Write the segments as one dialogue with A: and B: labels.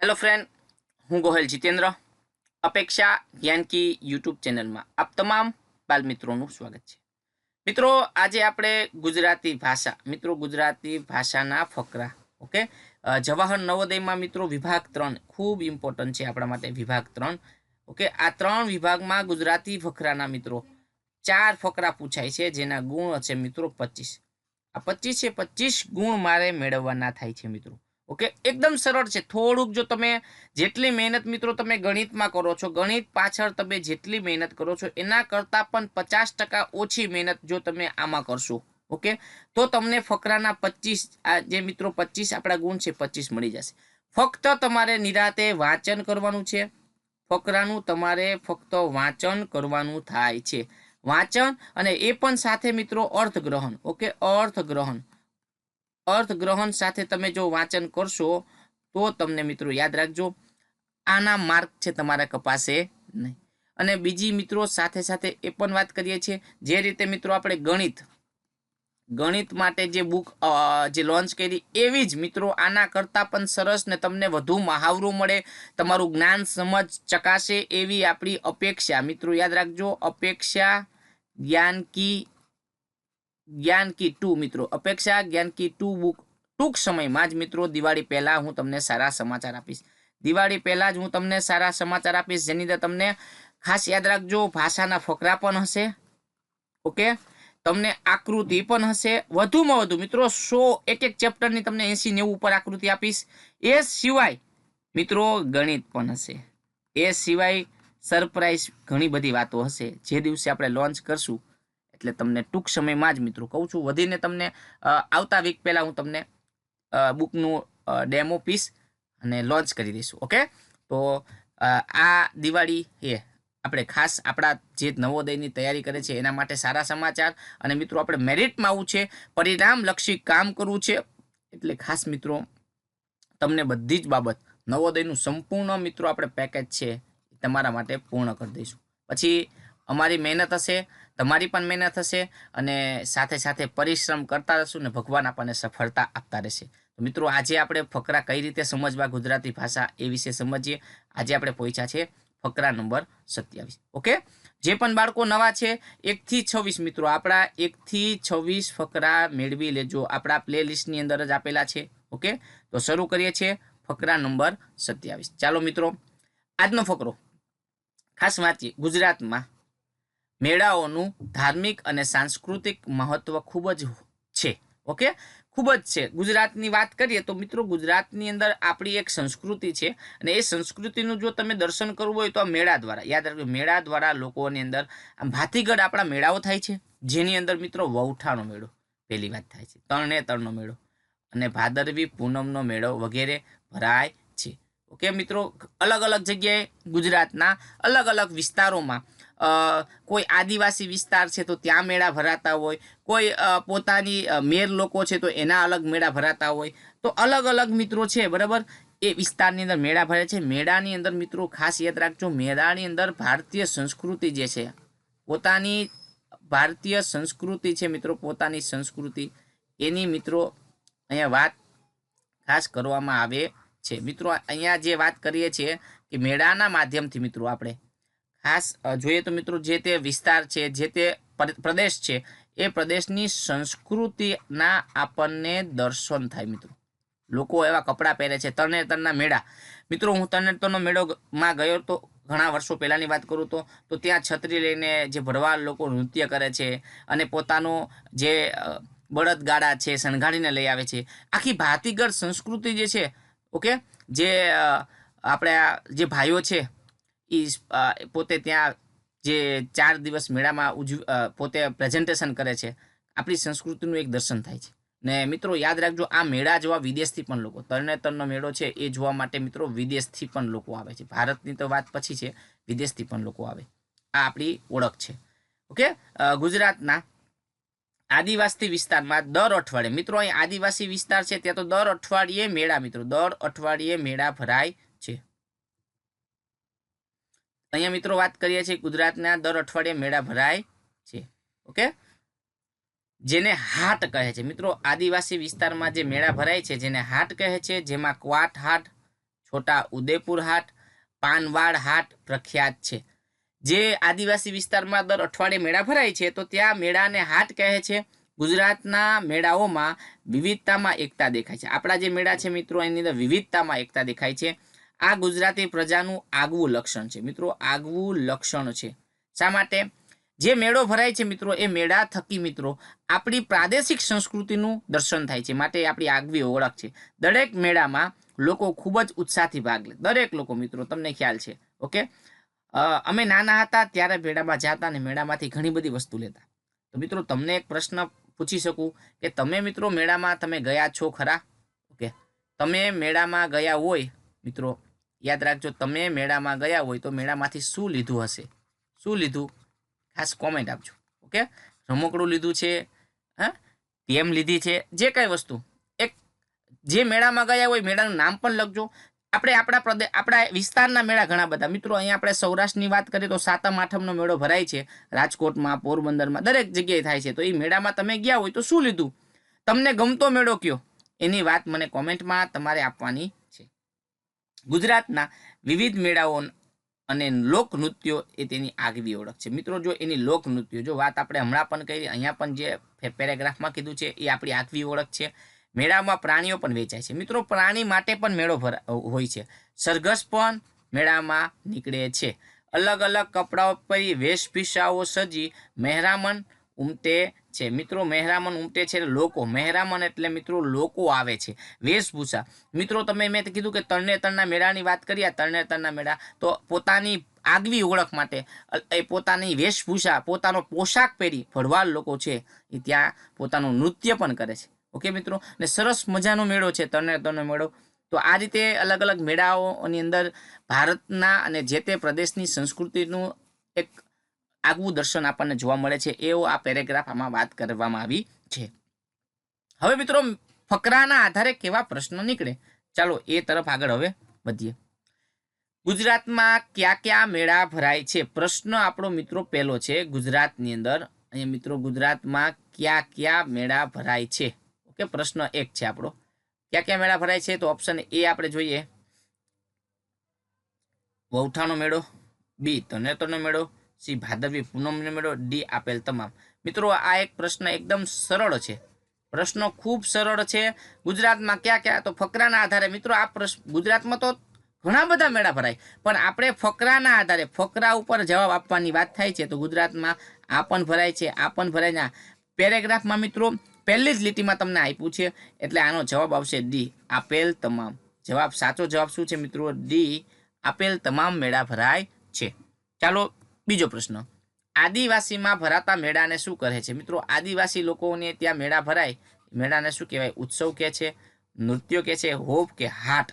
A: Hello friend હું ગોહેલ જીતેન્દ્ર. અપેક્ષા Gyanki YouTube ચેનલમાં આપ તમામ બાલ મિત્રોનું સ્વાગત છે. મિત્રો, આજે આપણે ગુજરાતી ભાષા, મિત્રો, ગુજરાતી ભાષાના ફકરા, ઓકે? જવાહર નવોદયમાં, મિત્રો, વિભાગ ત્રણ ખૂબ ઇમ્પોર્ટન્ટ છે આપણા માટે વિભાગ ત્રણ, ઓકે? આ ત્રણ વિભાગમાં ગુજરાતી ફકરાના, મિત્રો, ચાર ફકરા પૂછાય છે, જેના ગુણ છે, મિત્રો, પચીસ. આ પચીસે પચીસ ગુણ મારે મેળવવાના થાય છે, મિત્રો. ઓકે? એકદમ સરળ છે. થોડુંક જો તમે જેટલી મહેનત મિત્રો તમે ગણિતમાં કરો છો, ગણિત પાછળ તમે જેટલી મહેનત કરો છો, એના કરતાં પણ પચાસ ઓછી મહેનત જો તમે આમાં કરશો. ઓકે? તો તમને ફકરાના પચીસ જે મિત્રો પચીસ આપણા ગુણ છે, પચીસ મળી જશે. ફક્ત તમારે નિરાતે વાંચન કરવાનું છે. ફકરાનું તમારે ફક્ત વાંચન કરવાનું થાય છે. વાંચન અને એ પણ સાથે મિત્રો અર્થગ્રહણ. ઓકે? અર્થગ્રહણ. અર્થગ્રહણ સાથે તમે જો વાંચન કરશો, તો તમને મિત્રો યાદ રાખજો, આના માર્ક છે તમારા કપાશે નહીં. અને બીજી મિત્રો સાથે સાથે એ પણ વાત કરીએ છીએ, જે રીતે મિત્રો આપણે ગણિત ગણિત માટે જે બુક જે લોન્ચ કરી, એવી જ મિત્રો આના કરતાં પણ સરસ ને તમને વધુ મહાવરું મળે, તમારું જ્ઞાન, સમજ ચકાશે એવી આપણી અપેક્ષા. મિત્રો યાદ રાખજો, અપેક્ષા, જ્ઞાન કી જ્ઞાન કી ટુ મિત્રો. અપેક્ષા જ્ઞાન કી ટુ બુક ટૂંક સમયમાં જ મિત્રો દિવાળી પહેલા હું તમને સારા સમાચાર આપીશ. દિવાળી પહેલા જ હું તમને સારા સમાચાર આપીશ, જેની અંદર તમને ખાસ યાદ રાખજો, ભાષાના ફકરા પણ હશે, ઓકે? તમને આકૃતિ પણ હશે, વધુમાં વધુ મિત્રો સો એક એક ચેપ્ટરની તમને એસી નેવું ઉપર આકૃતિ આપીશ. એ સિવાય મિત્રો ગણિત પણ હશે. એ સિવાય સરપ્રાઈઝ ઘણી બધી વાતો હશે. જે દિવસે આપણે લોન્ચ કરશું એટલે તમને ટૂંક સમયમાં જ મિત્રો કહું છું. વધીને તમને આવતા વીક પહેલાં હું તમને બુકનું ડેમો પીસ અને લોન્ચ કરી દઈશું ઓકે તો આ દિવાળી એ આપણે ખાસ આપણા જે નવોદયની તૈયારી કરે છે એના માટે સારા સમાચાર અને મિત્રો આપણે મેરિટમાં આવું છે, પરિણામલક્ષી કામ કરવું છે, એટલે ખાસ મિત્રો તમને બધી જ બાબત નવોદયનું સંપૂર્ણ મિત્રો આપણે પેકેજ છે તમારા માટે પૂર્ણ કરી દઈશું. પછી અમારી મહેનત હશે, તમારી પણ મહેનત હશે અને સાથે સાથે પરિશ્રમ કરતા રહેશું ને ભગવાન આપણને સફળતા આપતા રહેશે. તો મિત્રો, આજે આપણે ફકરા કઈ રીતે સમજવા ગુજરાતી ભાષા એ વિશે સમજીએ? આજે આપણે પહોંચ્યા છે ફકરા નંબર સત્યાવીસ. ઓકે? જે પણ બાળકો નવા છે, એકથી છવ્વીસ મિત્રો, આપણા એકથી છવ્વીસ ફકરા મેળવી લેજો. આપણા પ્લે લિસ્ટની અંદર જ આપેલા છે. ઓકે? તો શરૂ કરીએ છીએ ફકરા નંબર સત્યાવીસ. ચાલો મિત્રો, આજનો ફકરો. ખાસ વાંચીએ ગુજરાતમાં મેળાઓનું ધાર્મિક અને સાંસ્કૃતિક મહત્વ ખૂબ જ છે, ઓકે? ખૂબ જ છે. ગુજરાતની વાત કરીએ તો મિત્રો ગુજરાતની અંદર આપણી એક સંસ્કૃતિ છે અને એ સંસ્કૃતિનું જો તમે દર્શન કરવું હોય તો આ મેળા દ્વારા, યાદ રાખજો, મેળા દ્વારા લોકોની અંદર આમ ભાતીગઢ આપણા મેળાઓ થાય છે, જેની અંદર મિત્રો વૌઠાનો મેળો, પહેલી વાત થાય છે, તરણેતરનો મેળો અને ભાદરવી પૂનમનો મેળો વગેરે ભરાય છે, ઓકે? મિત્રો, અલગ અલગ જગ્યાએ ગુજરાતના અલગ અલગ વિસ્તારોમાં કોઈ આદિવાસી વિસ્તાર છે તો ત્યાં મેળા ભરાતા હોય, કોઈ પોતાની મેર લોકો છે તો એના અલગ મેળા ભરાતા હોય, તો અલગ અલગ મિત્રો છે, બરાબર? એ વિસ્તારની અંદર મેળા ભરે છે. મેળાની અંદર મિત્રો ખાસ યાદ રાખજો, મેળાની અંદર ભારતીય સંસ્કૃતિ જે છે, પોતાની ભારતીય સંસ્કૃતિ છે મિત્રો, પોતાની સંસ્કૃતિ, એની મિત્રો અહીંયા વાત ખાસ કરવામાં આવે છે. મિત્રો, અહીંયા જે વાત કરીએ છીએ કે મેળાના માધ્યમથી મિત્રો આપણે ખાસ જોઈએ તો મિત્રો જે તે વિસ્તાર છે, જે તે પ્રદેશ છે, એ પ્રદેશની સંસ્કૃતિના આપણને દર્શન થાય મિત્રો. લોકો એવા કપડાં પહેરે છે તરણેતરના મેળા. મિત્રો, હું તરણેતરનો મેળો માં ગયો તો ઘણા વર્ષો પહેલાંની વાત કરું તો તો ત્યાં છત્રી લઈને જે ભરવાડ લોકો નૃત્ય કરે છે અને પોતાનો જે બળદગાડા છે શણગાડીને લઈ આવે છે. આખી ભાતીગઢ સંસ્કૃતિ જે છે, ઓકે, જે આપણે જે ભાઈઓ છે એ પોતે ત્યાં જે ચાર દિવસ મેળામાં ઉજવ પોતે પ્રેઝન્ટેશન કરે છે, આપણી સંસ્કૃતિનું એક દર્શન થાય છે. ને મિત્રો, યાદ રાખજો, આ મેળા જોવા વિદેશથી પણ લોકો, તરણેતરનો મેળો છે, એ જોવા માટે મિત્રો વિદેશથી પણ લોકો આવે છે. ભારતની તો વાત પછી છે, વિદેશથી પણ લોકો આવે. આ આપણી ઓળખ છે. ઓકે? ગુજરાતના આદિવાસી વિસ્તારમાં દર અઠવાડિયે, મિત્રો, અહીં આદિવાસી વિસ્તાર છે, ત્યાં તો દર અઠવાડિયે મેળા, મિત્રો, દર અઠવાડિયે મેળા ભરાય છે. અહીંયા મિત્રો વાત કરીએ છીએ ગુજરાતના દર અઠવાડિયે મેળા ભરાય છે, ઓકે? જેને હાટ કહે છે. મિત્રો, આદિવાસી વિસ્તારમાં જે મેળા ભરાય છે, જેને હાટ કહે છે, જેમાં ક્વાટ હાટ, છોટા ઉદેપુર હાટ, પાનવાડ હાટ પ્રખ્યાત છે. જે આદિવાસી વિસ્તારમાં દર અઠવાડિયે મેળા ભરાય છે, તો ત્યાં મેળાને હાટ કહે છે. ગુજરાતના મેળાઓમાં વિવિધતામાં એકતા દેખાય છે. આપણા જે મેળા છે મિત્રો, એની અંદર વિવિધતામાં એકતા દેખાય છે. આ ગુજરાતી પ્રજાનું આગવું લક્ષણ છે. મિત્રો, આગવું લક્ષણ છે. શા માટે? જે મેળો ભરાય છે મિત્રો, એ મેળા થકી મિત્રો, આપણી પ્રાદેશિક સંસ્કૃતિનું દર્શન થાય છે, માટે આપણી આગવી ઓળખ છે. દરેક મેળામાં લોકો ખૂબ જ ઉત્સાહથી ભાગ લે. દરેક લોકો મિત્રો, તમને ખ્યાલ છે, ઓકે? અમે નાના હતા ત્યારે મેળામાં જતા અને મેળામાંથી ઘણી બધી વસ્તુ લેતા. તો મિત્રો, તમને એક પ્રશ્ન પૂછી શકું કે તમે મિત્રો મેળામાં તમે ગયા છો ખરા? ઓકે. તમે મેળામાં ગયા હોય, મિત્રો યાદ રાખજો, તમે મેળામાં ગયા હોય તો મેળામાંથી શું લીધું હશે? શું લીધું? ખાસ કોમેન્ટ આપજો ઓકે રમકડું લીધું છે, હા? તેમ લીધી છે, જે કાંઈ વસ્તુ. એક, જે મેળામાં ગયા હોય, મેળાનું નામ પણ લખજો. આપણે આપણા પ્રદેશ આપણા વિસ્તારના મેળા ઘણા બધા. મિત્રો, અહીંયા આપણે સૌરાષ્ટ્રની વાત કરીએ તો સાતમ, આઠમનો મેળો ભરાય છે. રાજકોટમાં, પોરબંદરમાં, દરેક જગ્યાએ થાય છે. તો એ મેળામાં તમે ગયા હોય તો શું લીધું? તમને ગમતો મેળો કયો? એની વાત મને કોમેન્ટમાં તમારે આપવાની ગુજરાતના વિવિધ મેળાઓ અને લોકનૃત્યો એ તેની આગવી ઓળખ છે. મિત્રો, જો એની લોકનૃત્યો, જો વાત આપણે હમણાં પણ કરી, અહીંયા પણ જે પેરેગ્રાફમાં કીધું છે, એ આપણી આગવી ઓળખ છે. મેળામાં પ્રાણીઓ પણ વેચાય છે. મિત્રો, પ્રાણી માટે પણ મેળો હોય છે. સરઘસ પણ મેળામાં નીકળે છે. અલગ અલગ કપડાઓ પહેરી વેશભૂષાઓ સજી, મહેરામણ ઉમટે છે. મિત્રો, મહેરામણ ઉમટે છે લોકો, મહેરામણ એટલે મિત્રો લોકો આવે છે. વેશભૂષા. મિત્રો, તમે મેં કીધું કે તરણેતરના મેળાની વાત કરીએ આ તરણેતરના મેળા. તો પોતાની આગવી ઓળખ માટે એ પોતાની વેશભૂષા, પોતાનો પોશાક પહેરી ભરવાડ લોકો છે, એ ત્યાં પોતાનું નૃત્ય પણ કરે છે. ઓકે, મિત્રો? ને સરસ મજાનો મેળો છે તરણેતરનો મેળો. તો આ રીતે અલગ અલગ મેળાઓની અંદર ભારતના અને જે તે પ્રદેશની સંસ્કૃતિનું એક આગવું દર્શન આપણને જોવા મળે છે, એવો આ પેરેગ્રાફ આમાં વાત કરવામાં આવી છે. હવે મિત્રો, ફકરાના આધારે કેવા પ્રશ્નો નીકળે? ચાલો એ તરફ આગળ હવે વધીએ. ગુજરાતમાં કયા કયા મેળા ભરાય છે? પ્રશ્ન આપણો મિત્રો પહેલો છે, ગુજરાતની અંદર. અહીંયા મિત્રો, ગુજરાતમાં કયા કયા મેળા ભરાય છે? ઓકે, પ્રશ્ન એક છે આપણો. કયા કયા મેળા ભરાય છે? તો ઓપ્શન એ આપણે જોઈએ. વૌઠાનો મેળો, બી તનેતરનો મેળો સી ભાદરવી પૂનમને મેળો ડી આપેલ તમામ. મિત્રો, આ એક પ્રશ્ન એકદમ સરળ છે. પ્રશ્નો ખૂબ સરળ છે. ગુજરાતમાં ક્યાં ક્યાં? તો ફકરાના આધારે. મિત્રો, આ પ્રશ્ન ગુજરાતમાં તો ઘણા બધા મેળા ભરાય. પણ આપણે ફકરાના આધારે, ફકરા ઉપર જવાબ આપવાની વાત થાય છે, તો ગુજરાતમાં આ પણ ભરાય છે, આ પણ ભરાય ના પેરેગ્રાફમાં મિત્રો, પહેલી જ લીટીમાં તમને આપ્યું છે, એટલે આનો જવાબ આવશે ડી આપેલ તમામ. જવાબ સાચો જવાબ શું છે મિત્રો? ડી આપેલ તમામ મેળા ભરાય છે. ચાલો બીજો પ્રશ્ન. આદિવાસીમાં ભરાતા મેળાને શું કહે છે? મિત્રો, આદિવાસી લોકોને ત્યાં મેળા ભરાય. મેળાને શું કહેવાય? ઉત્સવ કહે છે, નૃત્યો કહે છે, હોપ કે હાટ.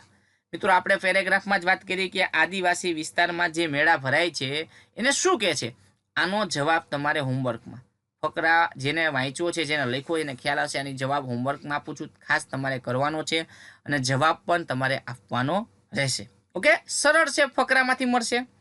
A: મિત્રો, આપણે પેરેગ્રાફમાં જ વાત કરી કે આદિવાસી વિસ્તારમાં જે મેળા ભરાય છે, એને શું કહે છે? આનો જવાબ તમારે હોમવર્કમાં. ફકરા જેને વાંચ્યો છે, જેને લખ્યો એને ખ્યાલ આવશે, આની જવાબ હોમવર્કમાં આપું છું. ખાસ તમારે કરવાનો છે અને જવાબ પણ તમારે આપવાનો રહેશે. ઓકે? સરળ છે, ફકરામાંથી મળશે.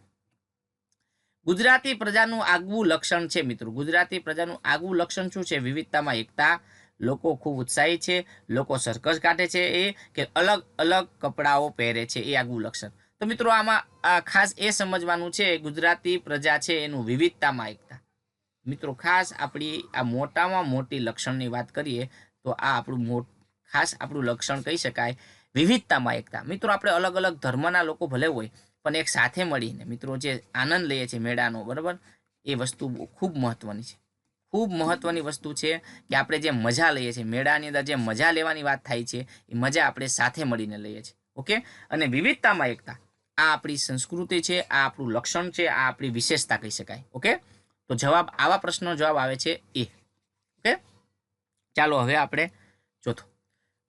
A: ગુજરાતી પ્રજાનું આગવું લક્ષણ છે મિત્રો. ગુજરાતી પ્રજાનું આગવું લક્ષણ શું છે? વિવિધતામાં એકતા. લોકો ખૂબ ઉત્સાહી છે. લોકો સરકસ કાઢે છે એ કે અલગ અલગ કપડાઓ પહેરે છે એ આગવું લક્ષણ. તો મિત્રો આમાં ખાસ એ સમજવાનું છે ગુજરાતી પ્રજા છે એનું વિવિધતામાં એકતા. મિત્રો ખાસ આપણી આ મોટામાં મોટી લક્ષણની વાત કરીએ તો આ આપણું મોટ ખાસ આપણું લક્ષણ કહી શકાય. વિવિધતામાં એકતા. મિત્રો આપણે અલગ અલગ ધર્મના લોકો ભલે હોય પણ એક સાથે મળીને મિત્રો જે આનંદ લઈએ છીએ મેળાનો, બરાબર? એ વસ્તુ ખૂબ મહત્વની છે. ખૂબ મહત્વની વસ્તુ છે કે આપણે જે મજા લઈએ છીએ, મેળાની અંદર જે મજા લેવાની વાત થાય છે, એ મજા આપણે સાથે મળીને લઈએ છીએ, ઓકે? અને વિવિધતામાં એકતા. આ આપણી સંસ્કૃતિ છે, આ આપણું લક્ષણ છે, આ આપણી વિશેષતા કહી શકાય, ઓકે? તો જવાબ, આવા પ્રશ્નનો જવાબ આવે છે એ, ઓકે? ચાલો હવે આપણે ચોથો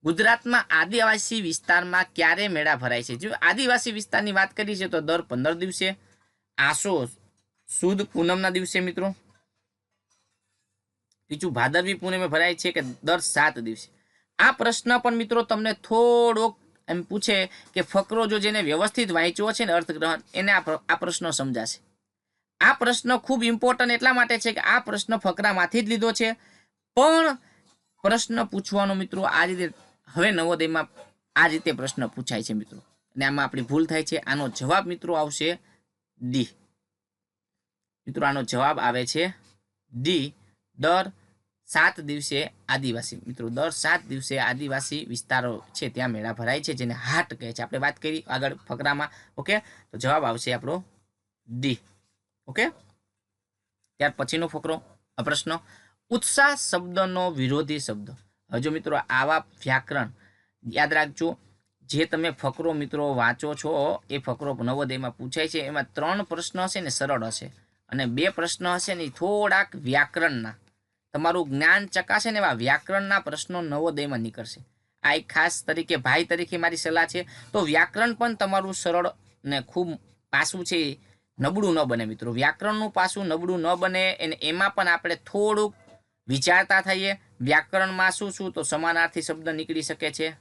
A: ગુજરાતમાં આદિવાસી વિસ્તારમાં ક્યારે મેળા ભરાય છે? જો આદિવાસી વિસ્તારની વાત કરી છે તો દર પંદર દિવસે આસો સુદ પૂનમના દિવસે મિત્રો. બીજું ભાદરવી પૂનમે ભરાય છે કે દર સાત દિવસે? આ પ્રશ્ન પણ મિત્રો તમને થોડોક એમ પૂછે કે ફકરો જો જેને વ્યવસ્થિત વાંચ્યો છે ને અર્થગ્રહણ, એને આ પ્રશ્ન સમજાશે. આ પ્રશ્ન ખૂબ ઇમ્પોર્ટન્ટ એટલા માટે છે કે આ પ્રશ્ન ફકરામાંથી જ લીધો છે. પણ પ્રશ્ન પૂછવાનો મિત્રો આ રીતે હવે નવોદયમાં આ રીતે પ્રશ્ન પૂછાય છે મિત્રો. અને આમાં આપણી ભૂલ થાય છે. આનો જવાબ મિત્રો આવશે ડી મિત્રો, આનો જવાબ આવે છે ડી દર સાત દિવસે આદિવાસી. મિત્રો, દર સાત દિવસે આદિવાસી વિસ્તારો છે. ત્યાં મેળા ભરાય છે, જેને હાટ કહે છે. આપણે વાત કરી આગળ ફકરામાં. ઓકે? તો જવાબ આવશે આપણો ડી ઓકે? ત્યાર પછીનો ફકરો પ્રશ્ન. ઉત્સાહ શબ્દનો વિરોધી શબ્દ. હવે જો મિત્રો આવા વ્યાકરણ યાદ રાખજો. જે તમે ફકરો મિત્રો વાંચો છો, એ ફકરો નવોદયમાં પૂછાય છે. એમાં ત્રણ પ્રશ્ન હશે ને સરળ હશે. અને બે પ્રશ્ન હશે ને થોડાક વ્યાકરણના. તમારું જ્ઞાન ચકાશે ને એવા વ્યાકરણના પ્રશ્નો નવોદયમાં નીકળશે. આ એક ખાસ તરીકે ભાઈ તરીકે મારી સલાહ છે. તો વ્યાકરણ પણ તમારું સરળ ને ખૂબ પાસું છે. નબળું ન બને મિત્રો. વ્યાકરણનું પાસું નબળું ન બને અને એમાં પણ આપણે થોડુંક વિચારતા થઈએ. વ્યાકરણમાં શું શું? તો સમાનાર્થી શબ્દ નીકળી શકે છે.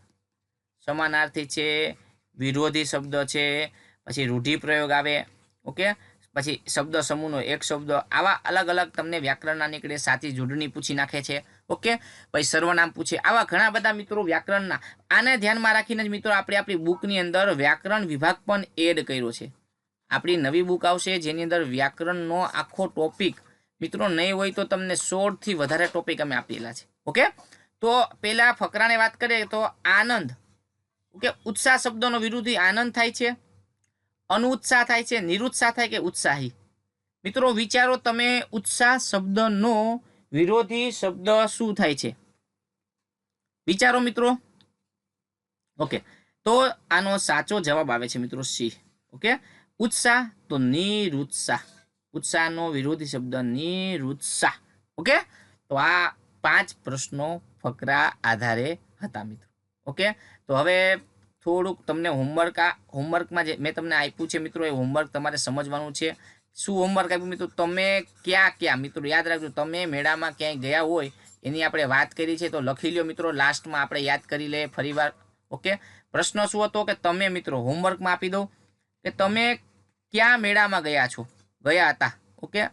A: સમાનાર્થી છે, વિરોધી શબ્દ છે, પછી રૂઢિપ્રયોગ આવે, ઓકે? પછી શબ્દ સમૂહનો એક શબ્દ, આવા અલગ અલગ તમને વ્યાકરણના નીકળે, સાચી જોડણી પૂછી નાખે છે, ઓકે? પછી સર્વનામ પૂછે, આવા ઘણા બધા મિત્રો વ્યાકરણના, આને ધ્યાનમાં રાખીને જ મિત્રો આપણે આપણી બુકની અંદર વ્યાકરણ વિભાગ પણ એડ કર્યો છે. આપણી નવી બુક આવશે, જેની અંદર વ્યાકરણનો આખો ટોપિક મિત્રો, નહીં હોય તો તમને સોળથી વધારે ટોપિક અમે આપેલા છે. ઓકે? તો પહેલાં ફકરાને વાત કરીએ તો આનંદ. ઓકે? ઉત્સાહ શબ્દનો વિરુદ્ધી આનંદ થાય છે, અનુત્સાહ થાય છે, નિરુત્સાહ થાય કે ઉત્સાહી? મિત્રો, વિચારો તમે ઉત્સાહ શબ્દનો વિરોધી શબ્દ શું થાય છે? વિચારો મિત્રો. ઓકે? તો આનો સાચો જવાબ આવે છે મિત્રો સી. ઓકે? ઉત્સાહ તો નિરુત્સાહ. ઉત્સાહનો વિરોધી શબ્દ નિરુત્સાહ ઓકે? તો આ પાંચ પ્રશ્નો ફકરા આધારે હતા મિત્રો. ઓકે? તો હવે થોડુંક તમને હોમવર્ક આ હોમવર્કમાં જે મેં તમને આપ્યું છે મિત્રો, એ હોમવર્ક તમારે સમજવાનું છે. શું હોમવર્ક આપ્યું મિત્રો? તમે ક્યાં ક્યાં? મિત્રો, યાદ રાખજો, તમે મેળામાં ક્યાંય ગયા હોય, એની આપણે વાત કરી છે, તો લખી લ્યો મિત્રો લાસ્ટમાં આપણે યાદ કરી લઈએ ફરીવાર. ઓકે? પ્રશ્ન શું હતો કે તમે મિત્રો હોમવર્કમાં આપી દો કે તમે ક્યાં મેળામાં ગયા છો? ગયા હતા. ઓકે